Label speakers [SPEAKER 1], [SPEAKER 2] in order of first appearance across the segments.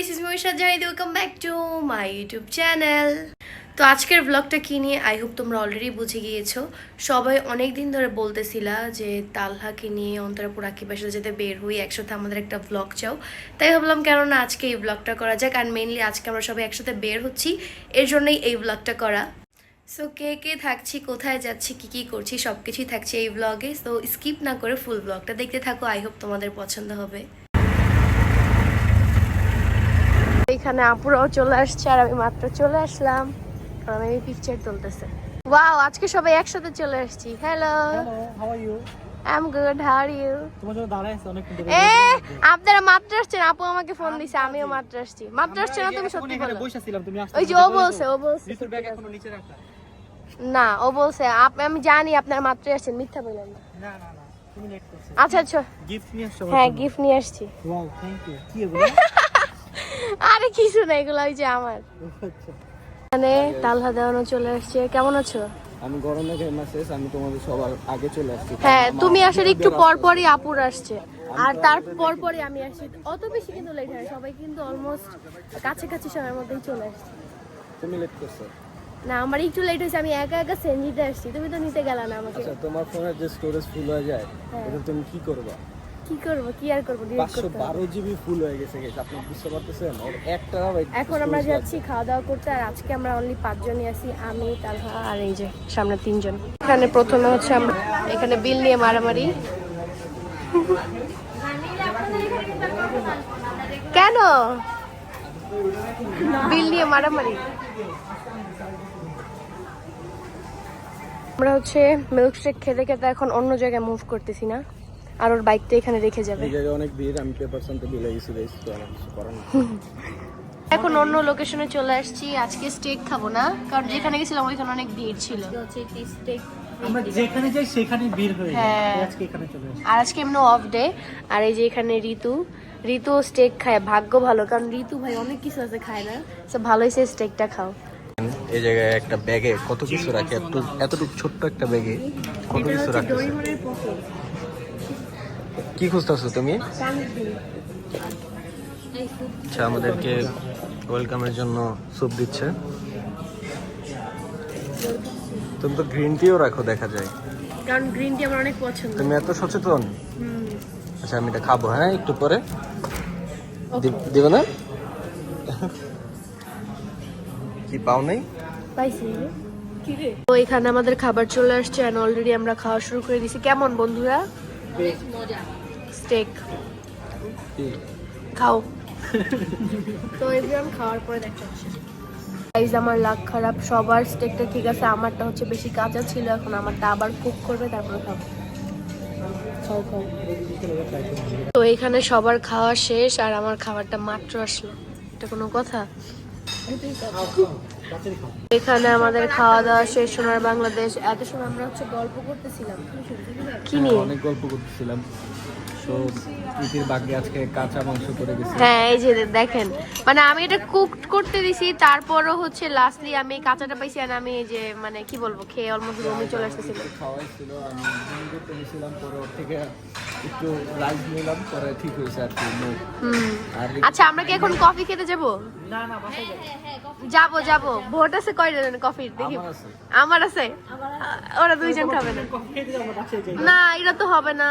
[SPEAKER 1] This is Mahisha Zahid welcome back to my YouTube channel তো আজকের ব্লগটা কি নিয়ে? আই হোপ তোমরা অলরেডি বুঝে গিয়েছো। সবাই অনেক দিন ধরে বলতেছিলা যে তালহাকে নিয়ে অন্তরাপুর আকিবার সাথে যেতে বের হই, একসাথে আমাদের একটা ব্লগ চাও। তাই ভাবলাম, কেননা আজকে এই ব্লগটা করা যাক আর মেনলি আজকে আমরা সবাই একসাথে বের হচ্ছি। এর জন্যই এই ব্লগটা করা। সো কে কে থাকছি, কোথায় যাচ্ছি, কি কি করছি সব কিছুই থাকছে এই ব্লগে সো স্কিপ না করে ফুল ব্লগটা দেখতে থাকো। আই হোপ তোমাদের পছন্দ হবে। এখানে আপুরাও চলে আসছে আর আমি মাত্র চলে আসলাম কারণ আমি পিকচার তুলতেছে। ওয়াও আজকে সবাই একসাথে চলে আসছি। Hello
[SPEAKER 2] how are you
[SPEAKER 1] I am good how are you
[SPEAKER 2] তোমার জন্য অনেক
[SPEAKER 1] এ আপনারা মাত্র আসছেন আপু আমাকে ফোন দিছে আমিও মাত্র আসছি। মাত্র আসছে না তুমি সত্যি বলো।
[SPEAKER 2] তুমি আসতে
[SPEAKER 1] ওই যে ও বলছে ও বলছে
[SPEAKER 2] ব্যাগ এখনও নিচে রাখা
[SPEAKER 1] না ও বলছে আমি জানি আপনারা মাত্র আসছেন মিথ্যা বললেন না।
[SPEAKER 2] না না
[SPEAKER 1] আচ্ছা আচ্ছা।
[SPEAKER 2] গিফট নিয়ে আসছো
[SPEAKER 1] হ্যাঁ গিফট নিয়ে আসছি।
[SPEAKER 2] ওয়াও থ্যাংক ইউ কি এগুলো?
[SPEAKER 1] আরে কিছু না এগুলো ওই যে আমার। এখানে তালহা দেওয়ানো চলে আসছে। কেমন আছো?
[SPEAKER 3] আমি গরমে আমি তোমাদের সবার আগে চলে আসছি।
[SPEAKER 1] হ্যাঁ তুমি আসলে একটু পর পরই আপুর আসছে। আর তার পর পরই আমি আসছি। অত বেশি কিন্তু লেট হয় সবাই কিন্তু অলমোস্ট কাছাকাছি সময়ের মধ্যেই চলে আসছে।
[SPEAKER 3] তুমি লেট করছ?
[SPEAKER 1] না আমার একটু লেট হয়েছে আমি একা একা সেন্জিতে আসছি। তুমি তো নিতে গেলা না আমাকে।
[SPEAKER 3] আচ্ছা তোমার ফোনের যে স্টোরেজ ফুল হয়ে যায়
[SPEAKER 1] হ্যাঁ।
[SPEAKER 3] এটা তুমি কি করবা?
[SPEAKER 1] কি করব? কি আর করব? ডিলিট করতে হবে।
[SPEAKER 3] বারো জিবি ফুল হয়ে গেছে guys, আপনি বুঝতে পারতেছেন? ওর একটা
[SPEAKER 1] এখন আমরা যাচ্ছি খাওয়া দাওয়া করতে আর আজকে আমরা অনলি পাঁচজনই আছি আমি তালহা আর এই যে সামনে তিনজন। এখানে প্রথমে হচ্ছে আমরা এখানে বিল নিয়ে মারামারি। কেন? বিল নিয়ে মারামারি। আমরা হচ্ছে মিল্ক শেক খেতে খেতে এখন অন্য জায়গায় মুভ করতেছি না। আর ওর বাইকটা এখানে রেখে যাবে।
[SPEAKER 3] এই জায়গায় অনেক ভিড় আমি পেপার সানতে বিলে গেছি guys, তো আমার কিছু করার নেই।
[SPEAKER 1] এখন অন্য লোকেশনে চলে আসছি আজকে স্টেক খাব না কারণ যেখানে গেছিলাম ওইখানে অনেক ভিড় ছিল।
[SPEAKER 2] আমরা যেখানে যাই সেখানে ভিড় হয়ে যায়।
[SPEAKER 1] হ্যাঁ।
[SPEAKER 2] আজকে এখানে চলে আসছি
[SPEAKER 1] আর আজকে এমনি অফ ডে আর এই যে এখানে ঋতু ঋতু স্টেক খায় ভাগ্য ভালো কারণ ঋতু ভাই অনেক কিছু আছে খায় না। তো ভালো হয়েছে স্টেকটা খাও।
[SPEAKER 3] এই জায়গায় একটা ব্যাগে কত কিছু রাখে এত এতটুকু ছোট্ট একটা ব্যাগে কত কিছু রাখে কি খুঁজতেছো তুমি? আচ্ছা আমাদেরকে ওয়েলকামের জন্য স্যুপ দিচ্ছে। তুমি তো গ্রিন টিও রাখো দেখা যায়।
[SPEAKER 1] কারণ গ্রিন টি আমার অনেক পছন্দ।
[SPEAKER 3] তুমি এত সচেতন? আচ্ছা আমি এটা খাব হ্যাঁ একটু পরে। দিবে না? কি পাও নাই?
[SPEAKER 1] পাইছি। তো এখানে আমাদের খাবার চলে আসছে এন্ড অলরেডি আমরা খাওয়া শুরু করে দিছি। কেমন বন্ধুরা? স্টেক খাও। তো এভরিওয়ান খাওয়ার পরে দেখা হচ্ছে গাইজ আমার লাক খারাপ। সবার স্টেকটা ঠিক আছে আমারটা হচ্ছে বেশি কাঁচা ছিল এখন আমারটা আবার কুক করবে তারপরে খাব। তো এখানে সবার খাওয়া শেষ আর আমার খাবারটা মাত্র আসলো। এটা কোনো কথা? এখানে আমাদের খাওয়া দাওয়া শেষ সোনার বাংলাদেশ। এত সময় আমরা হচ্ছে গল্প করতেছিলাম। কি নিয়ে?
[SPEAKER 3] অনেক গল্প করতেছিলাম। তো প্রীতির বাগে আজকে কাঁচা মাংস করে গেছি
[SPEAKER 1] হ্যাঁ এই যে দেখেন। মানে আমি এটা কুক করতে দিছি তারপরও হচ্ছে লাস্টলি আমি কাঁচাটা পাইছি আর আমি এই যে মানে কি বলব খেয়ে অলমোস্ট রুমে চলে আসতেছিল।
[SPEAKER 3] খাওয়াই ছিল আমি ঘুম করতে নিয়েছিলাম পরে ওর থেকে একটু রাইস নিলাম পরে ঠিক হয়েছে আর কি মুখ।
[SPEAKER 1] হুম।
[SPEAKER 3] আর
[SPEAKER 1] আচ্ছা আমরা কি এখন কফি খেতে যাব?
[SPEAKER 2] না না বাসায় যাই
[SPEAKER 1] যাব যাব। ভোট আছে কয়টা কফি দেখি।
[SPEAKER 3] আমার আছে।
[SPEAKER 1] ওরা দুইজন খাবে না। না এটা তো হবে না।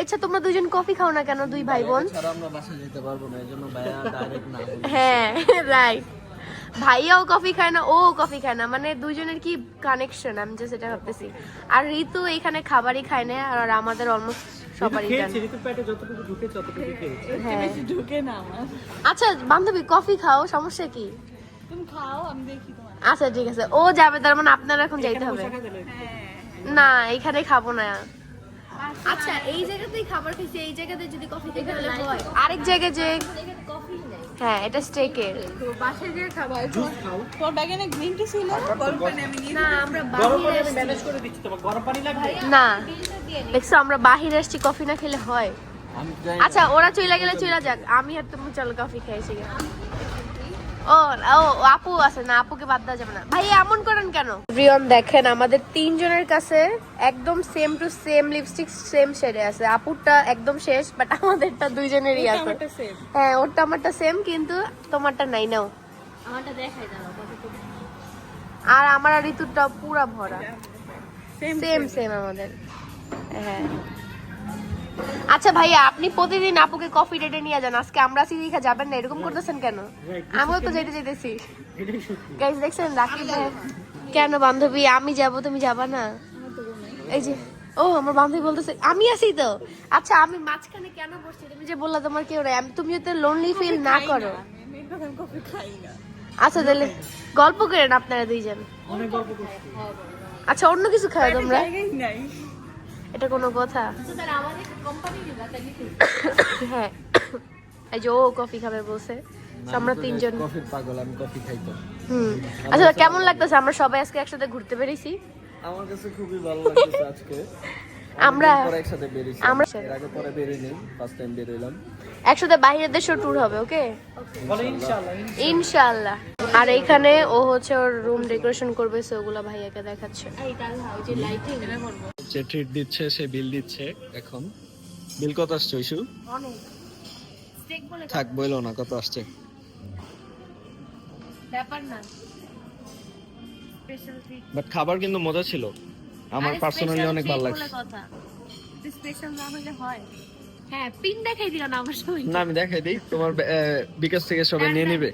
[SPEAKER 1] আচ্ছা তোমরা দুজন কফি খাও না কেন দুই ভাই বোন?
[SPEAKER 3] ছাড়া আমরা বাসায় যেতে পারব না এই জন্য ভাইয়া ডাইরেক্ট না বলে।
[SPEAKER 1] হ্যাঁ রাইট ভাইয়াও কফি খায় না ও কফি খায় না মানে দুজনের কি কানেকশন আমি যে সেটা ভাবতেছি। আর ঋতু এখানে খাবারই খায় না আর আমাদের অলমোস্ট সবারই হ্যাঁ। আচ্ছা বান্ধবী কফি খাও সমস্যা কি? আচ্ছা ঠিক আছে। ও যাবে তার মানে আপনারা এখন যাইতে হবে। না এখানে খাব না। আচ্ছা এই জায়গাতেই খাবার খেয়েছি এই জায়গাতে যদি কফি খেতে হলে হয়। আরেক জায়গায় যে হ্যাঁ এটা স্টেকের
[SPEAKER 2] জুস খাও।
[SPEAKER 1] না আমরা
[SPEAKER 2] গরম
[SPEAKER 1] বাহিরে
[SPEAKER 2] পানি আমি ম্যানেজ করে দিচ্ছি তোমার। গরম পানি লাগবে?
[SPEAKER 1] না দেখছ আমরা বাহিরে আসছি কফি না খেলে হয়। আচ্ছা ওরা চলে গেলে চলে যাক। আমি আর তুমি চলো কফি খেয়েছি ও ও আপু আছে না আপুকে বাদ দেওয়া যাবে না। ভাই এমন করেন কেন? রিয়ন দেখেন আমাদের তিনজনের কাছে একদম same to same lipstick same শেডে আছে। আপুরটা একদম শেষ বাট আমাদেরটা দুইজনেরই আছে। হ্যাঁ ওরটা আমারটা সেম কিন্তু তোমারটা নাই নাও।
[SPEAKER 4] আমারটা দেখাই দাঁড়াও
[SPEAKER 1] আর আমার আর ঋতুরটা পুরা ভরা। সেম সেম আমাদের। হ্যাঁ। আচ্ছা ভাইয়া আপনি প্রতিদিন আপুকে কফি ডেটে নিয়ে যান। আজকে আমরা সিরিখা যাবেন না। এরকম করতেছেন কেন? আমিও তো যেতে যেতেছি। গাইজ দেখছেন? রাকিব ভাই। কেন বান্ধবী? আমি যাব তুমি যাবা না? এই যে ও আমার বান্ধবী বলতেছে আমি আছি তো। আচ্ছা আমি মাঝখানে কেন বসছি? তুমি যে বললা তোমার কেউ নাই। আমি- তুমি যদি লোনলি ফিল না করো।
[SPEAKER 4] কফি খাই না।
[SPEAKER 1] আচ্ছা তাহলে গল্প করেন আপনারা দুইজন।
[SPEAKER 2] অনেক গল্প করছি।
[SPEAKER 1] আচ্ছা অন্য কিছু খাও তোমরা।
[SPEAKER 4] নাই।
[SPEAKER 1] এটা কোনো কথা? হ্যাঁ। এই যে ও কফি খাবে বসে আমরা তিনজন
[SPEAKER 3] কফি পাগল আমি কফি খাইতাম
[SPEAKER 1] হুম। আচ্ছা কেমন লাগতেছে? আমরা সবাই আজকে একসাথে ঘুরতে বেরিয়েছি।
[SPEAKER 3] আমার কাছে খুবই ভালো লাগতেছে আজকে।
[SPEAKER 1] আমরা-
[SPEAKER 3] একসাথে বেরিয়েছি।
[SPEAKER 1] আমরা-
[SPEAKER 3] এর আগে পরে বেরিয়ে নেই ফার্স্ট টাইম বেরোলাম
[SPEAKER 1] একসাথে বাইরের দেশেও ট্যুর হবে ওকে
[SPEAKER 2] বলে ইনশাআল্লাহ
[SPEAKER 1] ইনশাআল্লাহ। আর এইখানে ও হচ্ছে ওর রুম ডেকোরেশন করবে সে ওগুলো ভাইয়াকে দেখাচ্ছে।
[SPEAKER 4] যে
[SPEAKER 3] ট্রিট দিচ্ছে সে বিল দিচ্ছে এখন। বিল কত আসছে ঐশু?
[SPEAKER 1] অনেক।
[SPEAKER 3] থাক বইলো না কত আসছে?
[SPEAKER 1] ব্যাপার না।
[SPEAKER 3] বাট খাবার কিন্তু মজা ছিল। আমার পার্সোনালি অনেক ভালো লাগছে।
[SPEAKER 4] স্পেশাল না হলে হয়। হ্যাঁ পিন দেখাই দিও না আমার সবাই
[SPEAKER 3] না আমি দেখাই দিই। তোমার বিকাশ থেকে সবাই নিয়ে নিবে।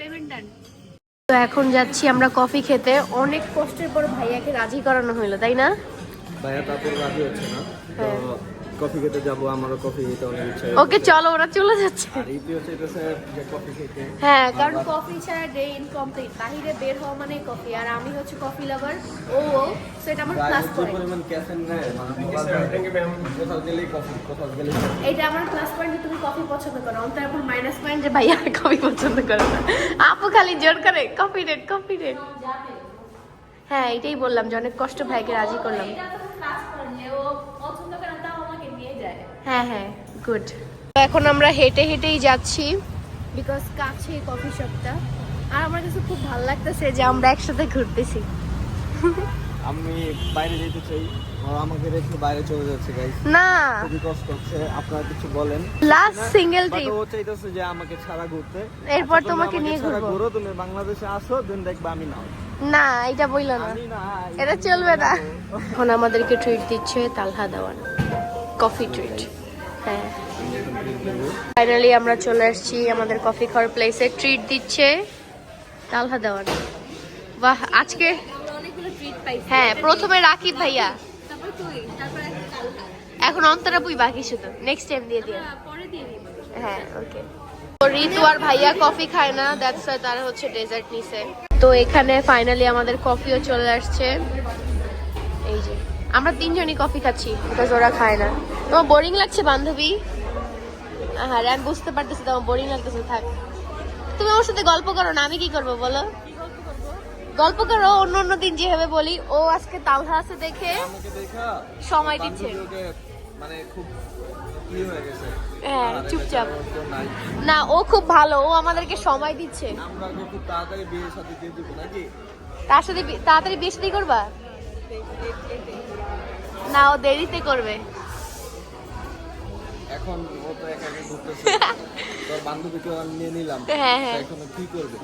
[SPEAKER 1] তো এখন যাচ্ছি আমরা কফি খেতে। অনেক কষ্টের পর ভাইয়াকে রাজি করানো হইল তাই না?
[SPEAKER 3] ভাইয়া তারপর রাজি হচ্ছে না। তো কফি খেতে যাব আমারও কফি খেতে অনেক ইচ্ছা
[SPEAKER 1] ওকে চলো ওরা চলে যাচ্ছে।
[SPEAKER 3] আর ইপিও চাইতেছে যে কফি খেতে।
[SPEAKER 1] হ্যাঁ কারণ কফি ছাড়া ডে ইনকমপ্লিট বাইরে বের হওয়া মানে কফি আর আমি হচ্ছে কফি লাভার ও ও সেটা আমার প্লাস পয়েন্ট
[SPEAKER 3] পরিমাণ ক্যাফেন নেয় মানে কোথাও গেলেই কফি কোথাও গেলেই
[SPEAKER 1] এটা আমার প্লাস পয়েন্ট যে তুমি কফি পছন্দ করো। অন্তর মাইনাস পয়েন্ট যে ভাইয়া কফি পছন্দ করে না। আপু খালি জোর করে কফি রেট কফি রেট হ্যাঁ এটাই বললাম যে অনেক কষ্ট ভাইকে রাজি করলাম
[SPEAKER 4] এটা তো ক্লাস করলে ও পছন্দ করে না, তাও আমাকে নিয়ে যায়
[SPEAKER 1] হ্যাঁ হ্যাঁ গুড এখন আমরা হেঁটে হেঁটেই যাচ্ছি। বিকজ কাছে কফি শপটা আর আমার কাছে খুব ভালো লাগতেছে যে আমরা একসাথে ঘুরতেছি।
[SPEAKER 3] আমি বাইরে যেতে চাই। আমাকে রেখে বাইরে চলে যাচ্ছে গাইস
[SPEAKER 1] না।
[SPEAKER 3] খুবই কষ্ট হচ্ছে। আপনারা কিছু বলেন।
[SPEAKER 1] লাস্ট সিঙ্গেল ট্রিপ
[SPEAKER 3] ও চাইতেছে যে আমাকে ছাড়া ঘুরতে।
[SPEAKER 1] এরপর
[SPEAKER 3] আচ্ছা,
[SPEAKER 1] তোমাকে নিয়ে ঘুরবো।
[SPEAKER 3] ঘুরো তুমি বাংলাদেশে আসো দিন দেখবা আমি না
[SPEAKER 1] না এটা বইল না।
[SPEAKER 3] না
[SPEAKER 1] এটা চলবে না। এখন আমাদেরকে ট্রিট দিচ্ছে তালহা দেওয়ান। কফি ট্রিট হ্যাঁ। ফাইনালি আমরা চলে আসছি আমাদের কফি খাওয়ার প্লেসে ট্রিট দিচ্ছে তালহা দেওয়ান। বাহ, আজকে হ্যাঁ প্রথমে রাকিব ভাইয়া। এখন অন্তরা পুই বাকি শুধু। নেক্সট টাইম দিয়ে দিয়ে। হ্যাঁ ওকে ঋতু আর ভাইয়া কফি খায় না দ্যাটস তারা হচ্ছে ডেজার্ট নিছে। তো এখানে ফাইনালি আমাদের কফিও চলে আসছে। আমরা তিনজনই কফি খাচ্ছি বিকজ ওরা খায় না। তোমার বোরিং লাগছে, বান্ধবী? হ্যাঁ আমি বুঝতে পারতেছি তোমার বোরিং লাগতেছে, থাক। তুমি ওর সাথে গল্প করো না, আমি কি করব, বলো? গল্প করো, অন্য অন্য দিন যেভাবে বলি। ও আজকে তালহা আছে দেখে সময় দিচ্ছে।
[SPEAKER 3] হয়ে,
[SPEAKER 1] চুপচাপ। না, ও খুব ভালো, ও আমাদেরকে সময় দিচ্ছে।
[SPEAKER 3] সাথে
[SPEAKER 1] তার সাথে তাড়াতাড়ি বিয়ে শাদী করবা? না ও দেরিতে করবে।
[SPEAKER 3] এখন ও তো একা একা ঘুরতেছে। তোর বান্ধবীকে নিয়ে নিলাম।
[SPEAKER 1] হ্যাঁ, হ্যাঁ।
[SPEAKER 3] এখন কি করবে?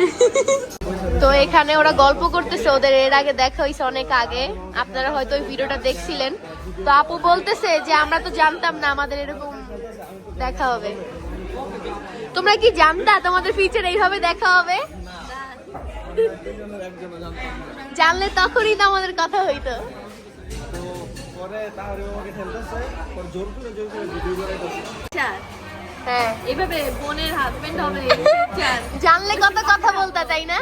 [SPEAKER 1] তো এখানে ওরা গল্প করতেছে ওদের এর আগে দেখা হয়েছে অনেক আগে। আপনারা হয়তো ওই ভিডিওটা দেখছিলেন। তো আপু বলতেছে যে আমরা তো জানতাম না আমাদের এরকম দেখা হবে। তোমরা কি জানতা তোমাদের ফিউচার এইভাবে দেখা হবে। জানলে তখনই তো আমাদের কথা হইতো।
[SPEAKER 3] পরে তাহলে ও আমাকে ঠেলতেছে পরে জোর করে জোর করে ভিডিও করে
[SPEAKER 4] চার
[SPEAKER 1] হ্যাঁ।
[SPEAKER 4] এভাবে বোনের হাজবেন্ড হবে
[SPEAKER 1] জানলে কত কথা বলতা তাই না?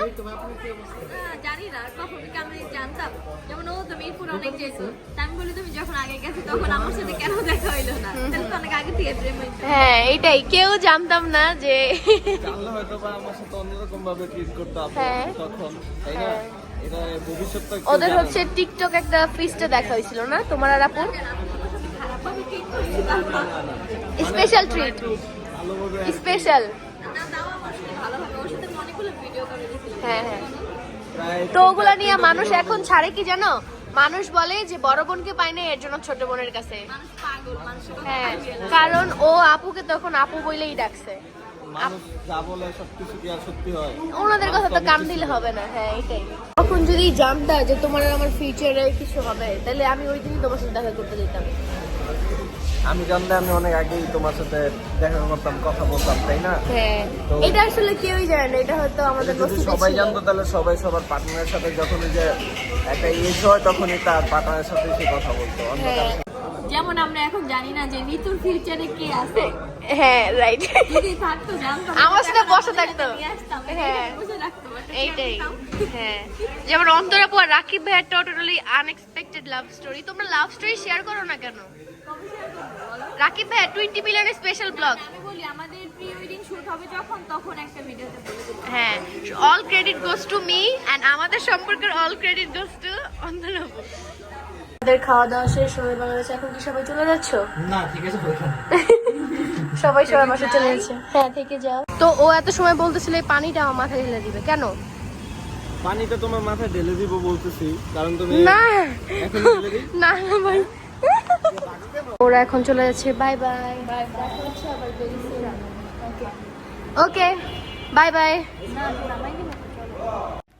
[SPEAKER 4] জানি না কখন আমি জানতাম? যেমন ও তো মিরপুর অনেক যেত আমি বলি তুমি যখন আগে গেছো তখন আমার সাথে কেন দেখা হইল না? তাহলে তো অনেক আগে থেকে প্রেম
[SPEAKER 1] হ্যাঁ এইটাই। কেউ জানতাম না যে
[SPEAKER 3] জানলে হয়তো বা আমার সাথে অন্যরকম ভাবে ট্রিট করতে
[SPEAKER 1] হ্যাঁ।
[SPEAKER 3] তখন তাই না?
[SPEAKER 1] হ্যাঁ। ওদের হচ্ছে টিকটক একটা ফিস্টে দেখা হয়েছিল না তোমার আর আপুর
[SPEAKER 4] খারাপভাবে ট্রিট করছি তারপর
[SPEAKER 1] স্পেশাল ট্রিট স্পেশাল হ্যাঁ হ্যাঁ। তো ওগুলা নিয়ে মানুষ এখন ছাড়ে কি জানো? মানুষ বলে যে বড় বোনকে পায় না এর জন্য ছোট বোনের কাছে। হ্যাঁ কারণ ও আপুকে তখন আপু বইলেই ডাকছে। ওনাদের কথা তো কান দিলে হবে না হ্যাঁ এটাই। তখন যদি জানতা যে তোমার আমার ফিউচারে কিছু হবে তাহলে আমি ওই দিনই তোমার সাথে দেখা করতে যেতাম।
[SPEAKER 3] আমি জানলে আমি অনেক আগেই তোমার সাথে দেখা করতাম কথা বলতাম তাই না?
[SPEAKER 1] হ্যাঁ। এটা আসলে কেউই জানে না এটা হয়তো আমাদের
[SPEAKER 3] যদি সবাই। জানতো তাহলে সবাই সবার পার্টনারের সাথে যখনই যে একটা এজ হয় তখনই তার পার্টনারের সাথে সে কথা বলতো
[SPEAKER 1] হ্যাঁ।
[SPEAKER 4] যেমন আমরা এখন জানি না যে ঋতুর ফিউচারে কে আছে।
[SPEAKER 1] হ্যাঁ রাইট
[SPEAKER 4] যদি থাকতো জানতাম
[SPEAKER 1] আমার সাথে বসে থাকতো। হ্যাঁ। এইটাই। হ্যাঁ। যেমন অন্তরাপু আর রাকিব ভাইয়ের টোটালি আনএক্সপেক্টেড লাভ স্টোরি তোমরা লাভ স্টোরি শেয়ার করো না কেন? রাকিব ভাই টোয়েন্টি মিলিয়নের স্পেশাল ব্লগ
[SPEAKER 4] আমি বলি আমাদের প্রি ওয়েডিং শুট হবে যখন তখন একটা ভিডিওতে
[SPEAKER 1] হ্যাঁ all credit goes to me and আমাদের সম্পর্কের অল ক্রেডিট গোস টু অন্তরাপু আমাদের খাওয়া দাওয়া শেষ হয়ে বাংলাদেশে এখন কি সবাই চলে যাচ্ছ?
[SPEAKER 2] না ঠিক আছে
[SPEAKER 1] সবাই সবার বাসা চলে যাচ্ছে হ্যাঁ থেকে যাও। তো ও এত সময় বলতেছিল এই পানিটা আমার মাথায় ঢেলে দিবে। কেন?
[SPEAKER 3] পানিটা তোমার মাথায় ঢেলে দিব বলতেছি কারণ তুমি
[SPEAKER 1] না না ভাই। ওরা এখন চলে যাচ্ছে bye bye okay bye bye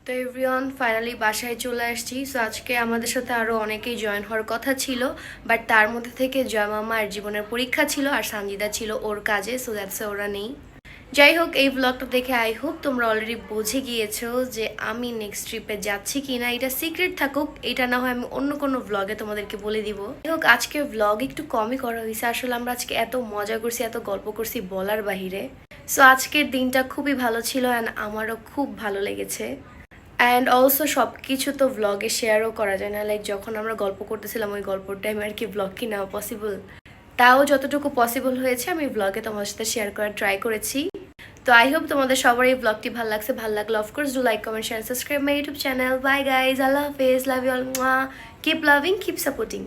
[SPEAKER 1] তো এভরিওয়ান ফাইনালি বাসায় চলে আসছি। সো আজকে আমাদের সাথে আরও অনেকেই জয়েন হওয়ার কথা ছিল বাট তার মধ্যে থেকে জয় মামার জীবনের পরীক্ষা ছিল, আর সানজিদা ছিল ওর কাজে সো দ্যাটস ওরা নেই। যাই হোক এই ব্লগটা দেখে আই হোপ তোমরা অলরেডি বুঝে গিয়েছো যে আমি নেক্সট ট্রিপে যাচ্ছি কি না এটা সিক্রেট থাকুক, এটা না হয় আমি অন্য কোনো ব্লগে তোমাদেরকে বলে দিব। যাই হোক আজকে ব্লগ একটু কমই করা হয়েছে। আসলে আমরা আজকে এত মজা করছি, এত গল্প করছি বলার বাহিরে। সো আজকের দিনটা খুবই ভালো ছিল অ্যান্ড আমারও খুব ভালো লেগেছে। অ্যান্ড অলসো সব কিছু তো ব্লগে শেয়ারও করা যায় না। লাইক যখন আমরা গল্প করতেছিলাম, ওই গল্পর টাইমে আর কি ব্লগ কি নেওয়া পসিবল তাও যতটুকু পসিবল হয়েছে, আমি ব্লগে তোমার সাথে শেয়ার করার ট্রাই করেছি। তো আই হোপ তোমাদের সবার এই ব্লগটি ভালো লাগছে। ভালো লাগলে of course do like comment share subscribe my YouTube channel bye guys আল্লাহ হাফেজ love you all keep loving keep supporting